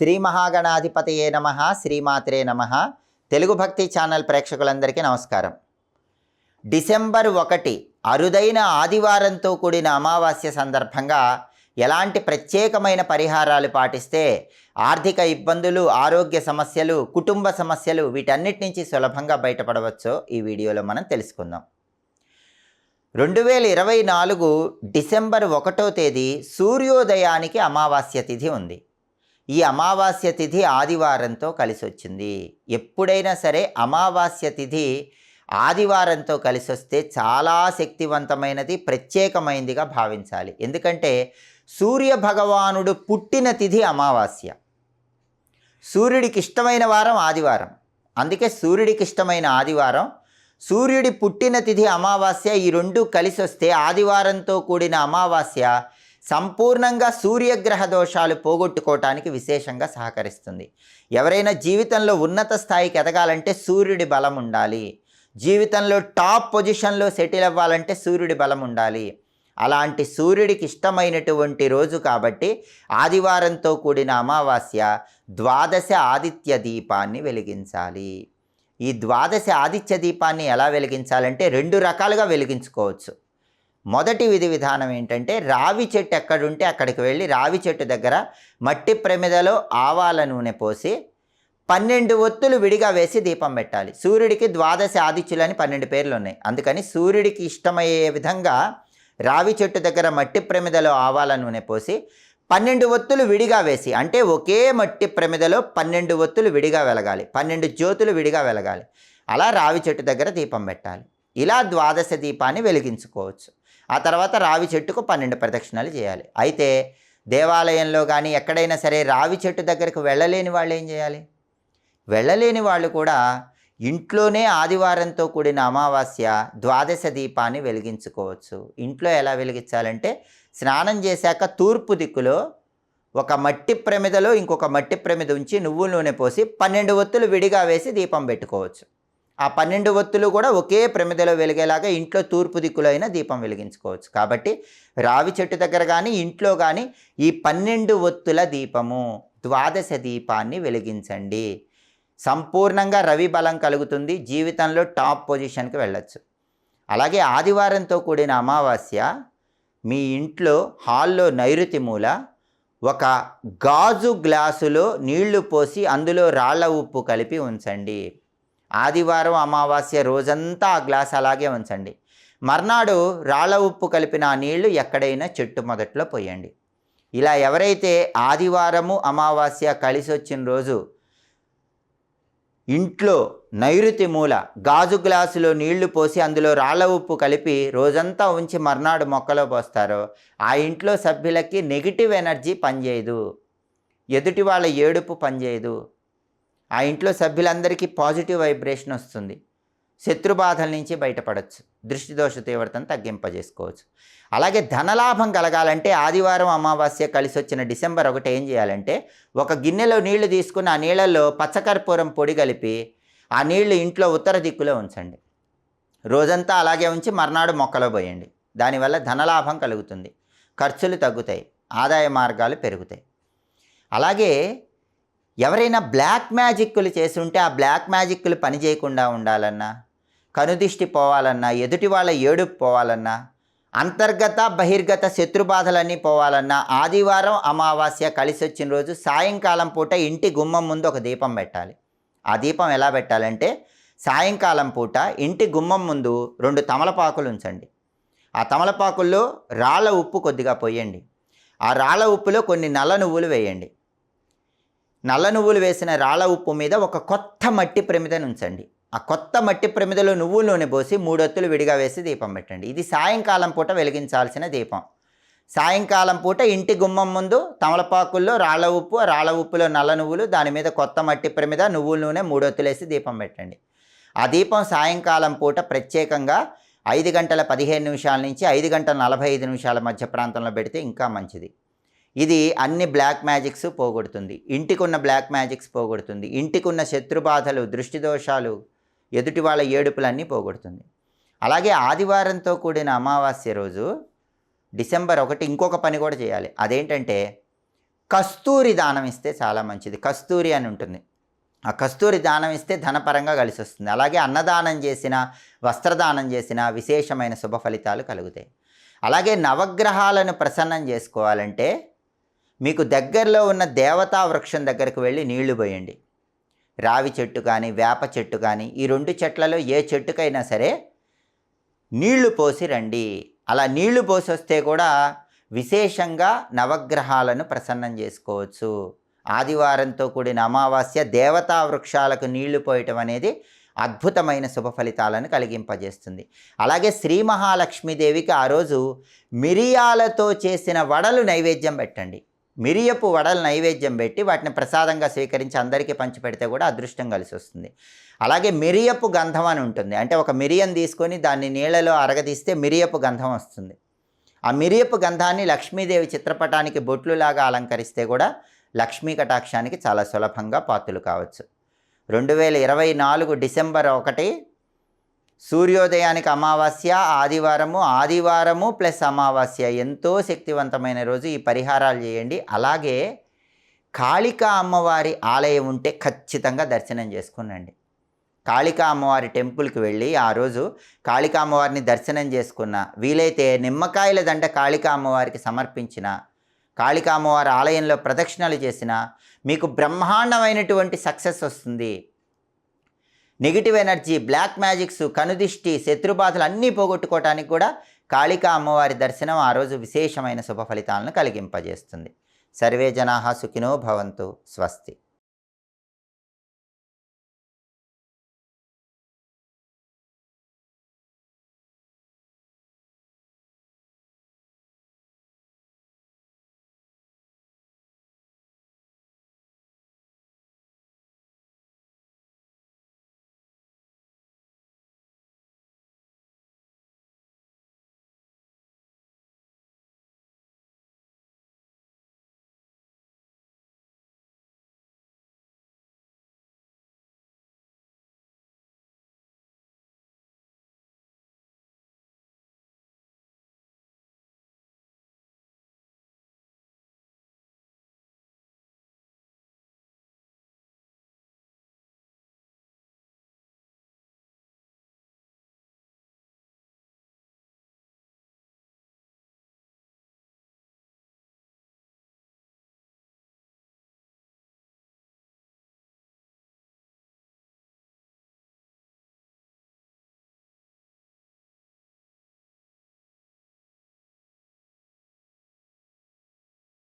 శ్రీ మహాగణాధిపతయే నమ శ్రీమాత్రే నమ. తెలుగు భక్తి ఛానల్ ప్రేక్షకులందరికీ నమస్కారం. డిసెంబర్ ఒకటి అరుదైన ఆదివారంతో కూడిన అమావాస్య సందర్భంగా ఎలాంటి ప్రత్యేకమైన పరిహారాలు పాటిస్తే ఆర్థిక ఇబ్బందులు ఆరోగ్య సమస్యలు కుటుంబ సమస్యలు వీటన్నిటి నుంచి సులభంగా బయటపడవచ్చో ఈ వీడియోలో మనం తెలుసుకుందాం. రెండు వేల ఇరవై నాలుగు డిసెంబర్ ఒకటో తేదీ సూర్యోదయానికి అమావాస్య తిథి ఉంది. ఈ అమావాస్య తిథి ఆదివారంతో కలిసి వచ్చింది ఎప్పుడైనా సరే అమావాస్య తిథి ఆదివారంతో కలిసి వస్తే చాలా శక్తివంతమైనది ప్రత్యేకమైనదిగా భావించాలి. ఎందుకంటే సూర్య భగవానుడు పుట్టిన తిథి అమావాస్య. సూర్యుడికి ఇష్టమైన వారం ఆదివారం. అందుకే సూర్యుడికి ఇష్టమైన ఆదివారం సూర్యుడి పుట్టిన తిథి అమావాస్య ఈ రెండు కలిసి వస్తే ఆదివారంతో కూడిన అమావాస్య సంపూర్ణంగా సూర్యగ్రహ దోషాలు పోగొట్టుకోవటానికి విశేషంగా సహకరిస్తుంది. ఎవరైనా జీవితంలో ఉన్నత స్థాయికి ఎదగాలంటే సూర్యుడి బలం ఉండాలి. జీవితంలో టాప్ పొజిషన్లో సెటిల్ అవ్వాలంటే సూర్యుడి బలం ఉండాలి. అలాంటి సూర్యుడికి ఇష్టమైనటువంటి రోజు కాబట్టి ఆదివారంతో కూడిన అమావాస్య ద్వాదశ ఆదిత్య దీపాన్ని వెలిగించాలి. ఈ ద్వాదశ ఆదిత్య దీపాన్ని ఎలా వెలిగించాలంటే రెండు రకాలుగా వెలిగించుకోవచ్చు. మొదటి విధి విధానం ఏంటంటే రావి చెట్టు ఎక్కడుంటే అక్కడికి వెళ్ళి రావి చెట్టు దగ్గర మట్టి ప్రమిదలో ఆవాల నూనె పోసి పన్నెండు ఒత్తులు విడిగా వేసి దీపం పెట్టాలి. సూర్యుడికి ద్వాదశ అని పన్నెండు పేర్లు ఉన్నాయి. అందుకని సూర్యుడికి ఇష్టమయ్యే విధంగా రావి చెట్టు దగ్గర మట్టి ప్రమిదలో ఆవాల నూనె పోసి పన్నెండు ఒత్తులు విడిగా వేసి అంటే ఒకే మట్టి ప్రమిదలో పన్నెండు ఒత్తులు విడిగా వెలగాలి. పన్నెండు జ్యోతులు విడిగా వెలగాలి. అలా రావి చెట్టు దగ్గర దీపం పెట్టాలి. ఇలా ద్వాదశ దీపాన్ని వెలిగించుకోవచ్చు. ఆ తర్వాత రావి చెట్టుకు పన్నెండు ప్రదక్షిణాలు చేయాలి. అయితే దేవాలయంలో కానీ ఎక్కడైనా సరే రావి చెట్టు దగ్గరకు వెళ్ళలేని వాళ్ళు ఏం చేయాలి? వెళ్ళలేని వాళ్ళు కూడా ఇంట్లోనే ఆదివారంతో కూడిన అమావాస్య ద్వాదశ దీపాన్ని వెలిగించుకోవచ్చు. ఇంట్లో ఎలా వెలిగించాలంటే స్నానం చేశాక తూర్పు దిక్కులో ఒక మట్టి ప్రమిదలో ఇంకొక మట్టి ప్రమిద ఉంచి నువ్వుల నూనె పోసి పన్నెండు ఒత్తులు విడిగా వేసి దీపం పెట్టుకోవచ్చు. ఆ పన్నెండు ఒత్తులు కూడా ఒకే ప్రమిదలో వెలిగేలాగా ఇంట్లో తూర్పు దిక్కులో అయినా దీపం వెలిగించుకోవచ్చు. కాబట్టి రావి చెట్టు దగ్గర కానీ ఇంట్లో కానీ ఈ పన్నెండు ఒత్తుల దీపము ద్వాదశ దీపాన్ని వెలిగించండి. సంపూర్ణంగా రవి బలం కలుగుతుంది. జీవితంలో టాప్ పొజిషన్కి వెళ్ళచ్చు. అలాగే ఆదివారంతో కూడిన అమావాస్య మీ ఇంట్లో హాల్లో నైరుతి మూల ఒక గాజు గ్లాసులో నీళ్ళు పోసి అందులో రాళ్ళ ఉప్పు కలిపి ఉంచండి. ఆదివారం అమావాస్య రోజంతా ఆ గ్లాస్ అలాగే ఉంచండి. మర్నాడు రాళ్ళ ఉప్పు కలిపిన ఆ నీళ్ళు ఎక్కడైనా చెట్టు మొదట్లో పోయండి. ఇలా ఎవరైతే ఆదివారము అమావాస్య కలిసి వచ్చిన రోజు ఇంట్లో నైరుతి మూల గాజు గ్లాసులో నీళ్ళు పోసి అందులో రాళ్ళ ఉప్పు కలిపి రోజంతా ఉంచి మర్నాడు మొక్కలో పోస్తారో ఆ ఇంట్లో సభ్యులకి నెగిటివ్ ఎనర్జీ పనిచేయదు. ఎదుటి వాళ్ళ ఏడుపు పనిచేయదు. ఆ ఇంట్లో సభ్యులందరికీ పాజిటివ్ వైబ్రేషన్ వస్తుంది. శత్రు బాధల నుంచి బయటపడవచ్చు దృష్టి దోష తీవ్రతను తగ్గింపజేసుకోవచ్చు. అలాగే ధనలాభం కలగాలంటే ఆదివారం అమావాస్య కలిసి వచ్చిన డిసెంబర్ ఒకటి ఏం చేయాలంటే ఒక గిన్నెలో నీళ్ళు తీసుకుని ఆ నీళ్ళల్లో పచ్చకర్పూరం పొడి కలిపి ఆ నీళ్ళు ఇంట్లో ఉత్తర దిక్కులో ఉంచండి. రోజంతా అలాగే ఉంచి మర్నాడు మొక్కలో పోయండి. దానివల్ల ధనలాభం కలుగుతుంది. ఖర్చులు తగ్గుతాయి. ఆదాయ మార్గాలు పెరుగుతాయి. అలాగే ఎవరైనా బ్లాక్ మ్యాజిక్లు చేసి ఉంటే ఆ బ్లాక్ మ్యాజిక్లు పని చేయకుండా ఉండాలన్నా కనుదిష్టి పోవాలన్నా ఎదుటి వాళ్ళ ఏడుపు పోవాలన్నా అంతర్గత బహిర్గత శత్రుబాధలన్నీ పోవాలన్నా ఆదివారం అమావాస్య కలిసి వచ్చిన రోజు సాయంకాలం పూట ఇంటి గుమ్మం ముందు ఒక దీపం పెట్టాలి. ఆ దీపం ఎలా పెట్టాలంటే సాయంకాలం పూట ఇంటి గుమ్మం ముందు రెండు తమలపాకులు ఉంచండి. ఆ తమలపాకుల్లో రాళ్ళ ఉప్పు కొద్దిగా పోయండి. ఆ రాళ్ళ ఉప్పులో కొన్ని నల్ల నువ్వులు వేయండి. నల్ల నువ్వులు వేసిన రాళ్ళ ఉప్పు మీద ఒక కొత్త మట్టి ప్రమిదను ఉంచండి. ఆ కొత్త మట్టి ప్రమిదలో నువ్వుల నూనె పోసి మూడొత్తులు విడిగా వేసి దీపం పెట్టండి. ఇది సాయంకాలం పూట వెలిగించాల్సిన దీపం. సాయంకాలం పూట ఇంటి గుమ్మం ముందు తమలపాకుల్లో రాళ్ళ ఉప్పు రాళ్ళ ఉప్పులో నల్ల నువ్వులు దాని మీద కొత్త మట్టి ప్రమిద నువ్వుల నూనె మూడొత్తులు వేసి దీపం పెట్టండి. ఆ దీపం సాయంకాలం పూట ప్రత్యేకంగా ఐదు గంటల పదిహేను నిమిషాల నుంచి ఐదు గంటల నలభై ఐదు నిమిషాల మధ్య ప్రాంతంలో పెడితే ఇంకా మంచిది. ఇది అన్ని బ్లాక్ మ్యాజిక్స్ పోగొడుతుంది. ఇంటికున్న బ్లాక్ మ్యాజిక్స్ పోగొడుతుంది. ఇంటికి ఉన్న శత్రుబాధలు దృష్టి దోషాలు ఎదుటి వాళ్ళ ఏడుపులన్నీ పోగొడుతుంది. అలాగే ఆదివారంతో కూడిన అమావాస్య రోజు డిసెంబర్ ఒకటి ఇంకొక పని కూడా చేయాలి. అదేంటంటే కస్తూరి దానం ఇస్తే చాలా మంచిది. కస్తూరి అని ఉంటుంది. ఆ కస్తూరి దానం ఇస్తే ధనపరంగా కలిసి వస్తుంది అలాగే అన్నదానం చేసిన వస్త్రదానం చేసిన విశేషమైన శుభ ఫలితాలు కలుగుతాయి. అలాగే నవగ్రహాలను ప్రసన్నం చేసుకోవాలంటే మీకు దగ్గరలో ఉన్న దేవతా వృక్షం దగ్గరకు వెళ్ళి నీళ్ళు పోయండి. రావి చెట్టు కానీ వేప చెట్టు కానీ ఈ రెండు చెట్లలో ఏ చెట్టుకైనా సరే నీళ్ళు పోసి రండి. అలా నీళ్ళు పోసి వస్తే కూడా విశేషంగా నవగ్రహాలను ప్రసన్నం చేసుకోవచ్చు. ఆదివారంతో కూడిన అమావాస్య దేవతా వృక్షాలకు నీళ్ళు పోయటం అనేది అద్భుతమైన శుభ ఫలితాలను కలిగింపజేస్తుంది. అలాగే శ్రీ మహాలక్ష్మీదేవికి ఆ రోజు మిరియాలతో చేసిన వడలు నైవేద్యం పెట్టండి. మిరియపు వడలు నైవేద్యం పెట్టి వాటిని ప్రసాదంగా స్వీకరించి అందరికీ పంచిపెడితే కూడా అదృష్టం కలిసి వస్తుంది. అలాగే మిరియపు గంధం అని ఉంటుంది. అంటే ఒక మిరియం తీసుకొని దాన్ని నీళ్ళలో అరగదీస్తే మిరియపు గంధం వస్తుంది. ఆ మిరియపు గంధాన్ని లక్ష్మీదేవి చిత్రపటానికి బొట్లులాగా అలంకరిస్తే కూడా లక్ష్మీ కటాక్షానికి చాలా సులభంగా పాత్రలు కావచ్చు. రెండు వేల ఇరవై నాలుగు డిసెంబర్ ఒకటి సూర్యోదయానికి అమావాస్య ఆదివారము ఆదివారము ప్లస్ అమావాస్య. ఎంతో శక్తివంతమైన రోజు. ఈ పరిహారాలు చేయండి. అలాగే కాళికా అమ్మవారి ఆలయం ఉంటే ఖచ్చితంగా దర్శనం చేసుకునండి. కాళికా అమ్మవారి టెంపుల్కి వెళ్ళి ఆ రోజు కాళికా అమ్మవారిని దర్శనం చేసుకున్న వీలైతే నిమ్మకాయల దండ కాళికా అమ్మవారికి సమర్పించిన కాళికా అమ్మవారి ఆలయంలో ప్రదక్షిణలు చేసిన మీకు బ్రహ్మాండమైనటువంటి సక్సెస్ వస్తుంది. నెగిటివ్ ఎనర్జీ బ్లాక్ మ్యాజిక్స్ కనుదిష్టి శత్రుబాధలు అన్నీ పోగొట్టుకోవటానికి కూడా కాళికా అమ్మవారి దర్శనం ఆ రోజు విశేషమైన శుభ ఫలితాలను కలిగింపజేస్తుంది. సర్వే జనా సుఖినో భవంతు. స్వస్తి.